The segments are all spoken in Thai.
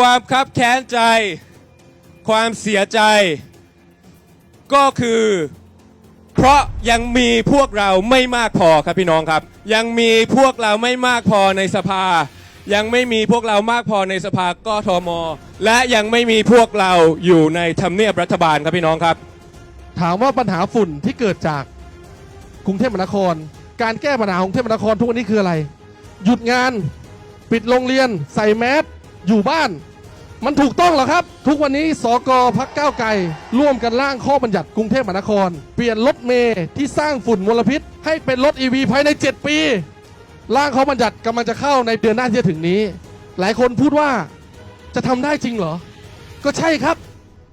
ความคับแค้นใจ ความเสียใจ ก็คือ เพราะยังมีพวกเราไม่มากพอครับพี่น้องครับ ยังมีพวกเราไม่มากพอในสภา ยังไม่มีพวกเรามากพอในสภากทม และยังไม่มีพวกเราอยู่ในทำเนียบรัฐบาลครับพี่น้องครับ ถามว่าปัญหาฝุ่นที่เกิดจากกรุงเทพมหานคร การแก้ปัญหาของกรุงเทพมหานครทุกวันนี้คืออะไร หยุดงาน ปิดโรงเรียน ใส่แมสอยู่บ้าน มันถูกต้องเหรอครับ ทุกวันนี้สกพักก้าวไกลร่วมกันร่างข้อบัญญัติกรุงเทพมหานคร เปลี่ยนรถเมย์ที่สร้างฝุ่นมลพิษ ให้เป็นรถ EV ภายใน 7 ปีร่างข้อบัญญัติกำลังจะเข้าในเดือนหน้าที่จะถึงนี้ หลายคนพูดว่าจะทำได้จริงเหรอ ก็ใช่ครับ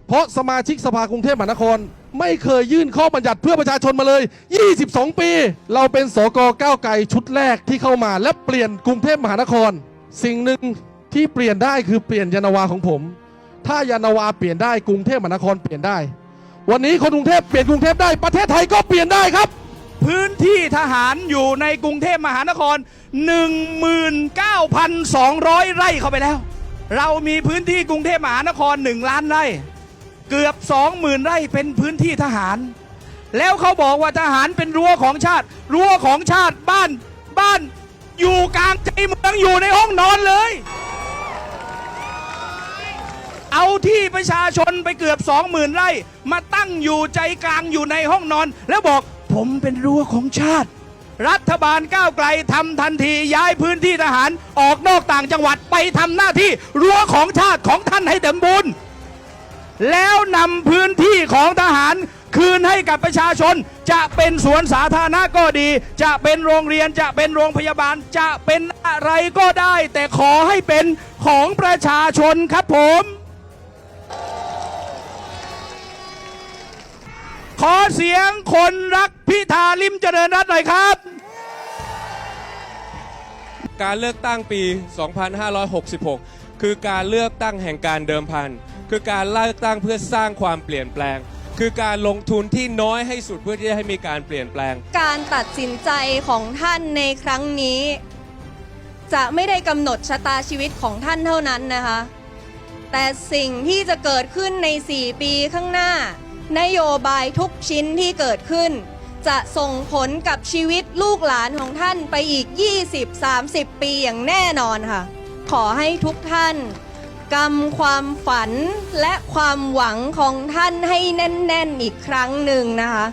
เพราะสมาชิกสภากรุงเทพมหานคร ไม่เคยยื่นข้อบัญญัติเพื่อประชาชนมาเลย 22 ปี เราเป็นสกก้าวไกลชุดแรกที่เข้ามาและเปลี่ยนกรุงเทพมหานคร สิ่งหนึ่ง ที่เปลี่ยนได้คือเปลี่ยนยานวาของผม ถ้ายานวาเปลี่ยนได้กรุงเทพมหานครเปลี่ยนได้ วันนี้คนกรุงเทพเปลี่ยนกรุงเทพได้ประเทศไทยก็เปลี่ยนได้ครับ พื้นที่ทหารอยู่ในกรุงเทพมหานคร 19,200 ไร่เข้าไปแล้ว เรามีพื้นที่กรุงเทพมหานคร 1 ล้านไร่ เกือบ 20,000 ไร่เป็นพื้นที่ทหาร แล้วเขาบอกว่าทหารเป็นรั้วของชาติ รั้วของชาติบ้านบ้านอยู่กลางใจเมืองอยู่ในห้องนอนเลย ที่ประชาชนไปเกือบ20,000ไร่ มาตั้งอยู่ใจกลางอยู่ในห้องนอน แล้วบอกผมเป็นรั้วของชาติ รัฐบาลก้าวไกลทำทันทีย้ายพื้นที่ทหารออกนอกต่างจังหวัดไปทำหน้าที่รั้วของชาติของท่านให้เต็มบูรณ์แล้วนำพื้นที่ของทหารคืนให้กับประชาชน จะเป็นสวนสาธารณะก็ดี จะเป็นโรงเรียนจะเป็นโรงพยาบาลจะเป็นอะไรก็ได้ แต่ขอให้เป็นของประชาชนครับผม ขอเสียงคนรักพิธาลิมเจริญรัตน์หน่อยครับ การเลือกตั้งปี 2566 คือการเลือกตั้งแห่งการเดิมพัน คือการเลือกตั้งเพื่อสร้างความเปลี่ยนแปลง คือการลงทุนที่น้อยให้สุดเพื่อที่จะให้มีการเปลี่ยนแปลง การตัดสินใจของท่านในครั้งนี้ จะไม่ได้กำหนดชะตาชีวิตของท่านเท่านั้นนะคะ แต่สิ่งที่จะเกิดขึ้นใน 4 ปีข้างหน้า นโยบายทุกชิ้นที่เกิดขึ้น จะส่งผลกับชีวิตลูกหลานของท่านไปอีก 20-30 ปีอย่างแน่นอนค่ะ ขอให้ทุกท่านกำความฝันและความหวังของท่านให้แน่น ๆ อีกครั้งหนึ่งนะคะ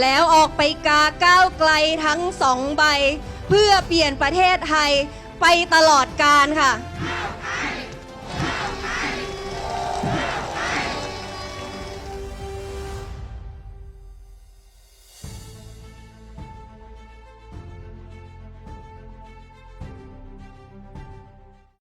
แล้วออกไปกาก้าวไกลทั้งสองใบ เพื่อเปลี่ยนประเทศไทยไปตลอดการค่ะ